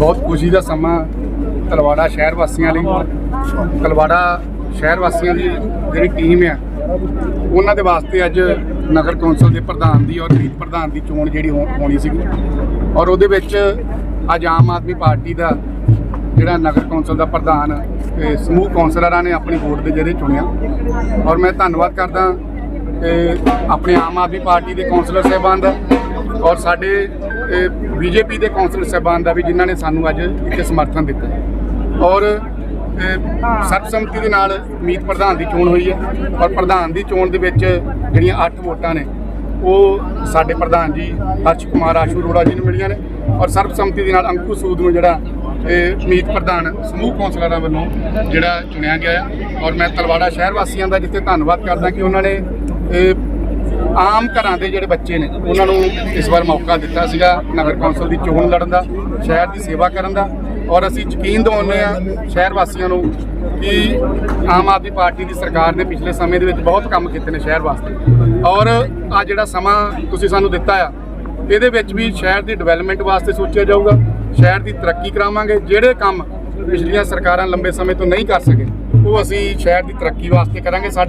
ਬਹੁਤ ਖੁਸ਼ੀ ਦਾ ਸਮਾਂ ਤਲਵਾੜਾ ਸ਼ਹਿਰ ਵਾਸੀਆਂ ਲਈ। ਤਲਵਾੜਾ ਸ਼ਹਿਰ ਵਾਸੀਆਂ ਦੀ ਜਿਹੜੀ ਟੀਮ ਆ, ਉਹਨਾਂ ਦੇ ਵਾਸਤੇ ਅੱਜ ਨਗਰ ਕੌਂਸਲ ਦੇ ਪ੍ਰਧਾਨ ਦੀ ਔਰ ਮੀਤ ਪ੍ਰਧਾਨ ਦੀ ਚੋਣ ਜਿਹੜੀ ਹੋ- ਹੋਣੀ ਸੀ ਔਰ ਉਹਦੇ ਵਿੱਚ ਅੱਜ ਆਮ ਆਦਮੀ ਪਾਰਟੀ ਦਾ ਜਿਹੜਾ ਨਗਰ ਕੌਂਸਲ ਦਾ ਪ੍ਰਧਾਨ ਤੇ ਸਮੂਹ ਕੌਂਸਲਰਾਂ ਨੇ ਆਪਣੀ ਵੋਟ ਦੇ ਜ਼ਰੀਏ ਚੁਣਿਆ। ਔਰ ਮੈਂ ਧੰਨਵਾਦ ਕਰਦਾ ਆਪਣੇ ਆਮ ਆਦਮੀ ਪਾਰਟੀ ਦੇ ਕੌਂਸਲਰ ਸਾਹਿਬਾਨ ਦਾ ਔਰ ਸਾਡੇ ਬੀਜੇਪੀ ਦੇ ਕੌਂਸਲਰ ਸਾਹਿਬਾਨ ਦਾ ਵੀ ਜਿਨ੍ਹਾਂ ਨੇ ਸਾਨੂੰ ਅੱਜ ਇੱਥੇ ਸਮਰਥਨ ਦਿੱਤਾ। ਔਰ ਸਰਬਸੰਮਤੀ ਦੇ ਨਾਲ ਮੀਤ ਪ੍ਰਧਾਨ ਦੀ ਚੋਣ ਹੋਈ ਹੈ ਔਰ ਪ੍ਰਧਾਨ ਦੀ ਚੋਣ ਦੇ ਵਿੱਚ ਜਿਹੜੀਆਂ 8 ਵੋਟਾਂ ਨੇ, ਉਹ ਸਾਡੇ ਪ੍ਰਧਾਨ ਜੀ ਹਰਸ਼ ਕੁਮਾਰ, ਆਸ਼ੂ ਅਰੋੜਾ ਜੀ ਨੂੰ ਮਿਲੀਆਂ ਨੇ ਔਰ ਸਰਬਸੰਮਤੀ ਦੇ ਨਾਲ ਅੰਕੂ ਸੂਦ ਨੂੰ ਜਿਹੜਾ ਇਹ ਮੀਤ ਪ੍ਰਧਾਨ ਸਮੂਹ ਕੌਂਸਲਰਾਂ ਵੱਲੋਂ ਜਿਹੜਾ ਚੁਣਿਆ ਗਿਆ ਹੈ। ਔਰ ਮੈਂ ਤਲਵਾੜਾ ਸ਼ਹਿਰ ਵਾਸੀਆਂ ਦਾ ਜਿੱਥੇ ਧੰਨਵਾਦ ਕਰਦਾ ਕਿ ਉਹਨਾਂ ਨੇ ਇਹ ਆਮ ਘਰਾਂ ਦੇ ਜਿਹੜੇ ਬੱਚੇ ਨੇ, ਉਹਨਾਂ ਨੂੰ ਇਸ ਵਾਰ ਮੌਕਾ ਦਿੱਤਾ ਸੀਗਾ ਨਗਰ ਕੌਂਸਲ ਦੀ ਚੋਣ ਲੜਨ ਦਾ, ਸ਼ਹਿਰ ਦੀ ਸੇਵਾ ਕਰਨ ਦਾ ਔਰ ਅਸੀਂ ਯਕੀਨ ਦਿਵਾਉਂਦੇ ਆ ਸ਼ਹਿਰ ਵਾਸੀਆਂ ਨੂੰ ਕਿ ਆਮ ਆਦਮੀ ਪਾਰਟੀ ਦੀ ਸਰਕਾਰ ਨੇ ਪਿਛਲੇ ਸਮੇਂ ਦੇ ਵਿੱਚ ਬਹੁਤ ਕੰਮ ਕੀਤੇ ਨੇ ਸ਼ਹਿਰ ਵਾਸਤੇ। ਔਰ ਆ ਜਿਹੜਾ ਸਮਾਂ ਤੁਸੀਂ ਸਾਨੂੰ ਦਿੱਤਾ ਆ, ਇਹਦੇ ਵਿੱਚ ਵੀ ਸ਼ਹਿਰ ਦੀ ਡਿਵੈਲਪਮੈਂਟ ਵਾਸਤੇ ਸੋਚਿਆ ਜਾਊਗਾ, ਸ਼ਹਿਰ ਦੀ ਤਰੱਕੀ ਕਰਾਵਾਂਗੇ, ਜਿਹੜੇ ਕੰਮ ਪਿਛਲੀਆਂ ਸਰਕਾਰਾਂ ਲੰਬੇ ਸਮੇਂ ਤੋਂ ਨਹੀਂ ਕਰ ਸਕੇ, ਉਹ ਅਸੀਂ ਸ਼ਹਿਰ ਦੀ ਤਰੱਕੀ ਵਾਸਤੇ ਕਰਾਂਗੇ, ਸਾਡਾ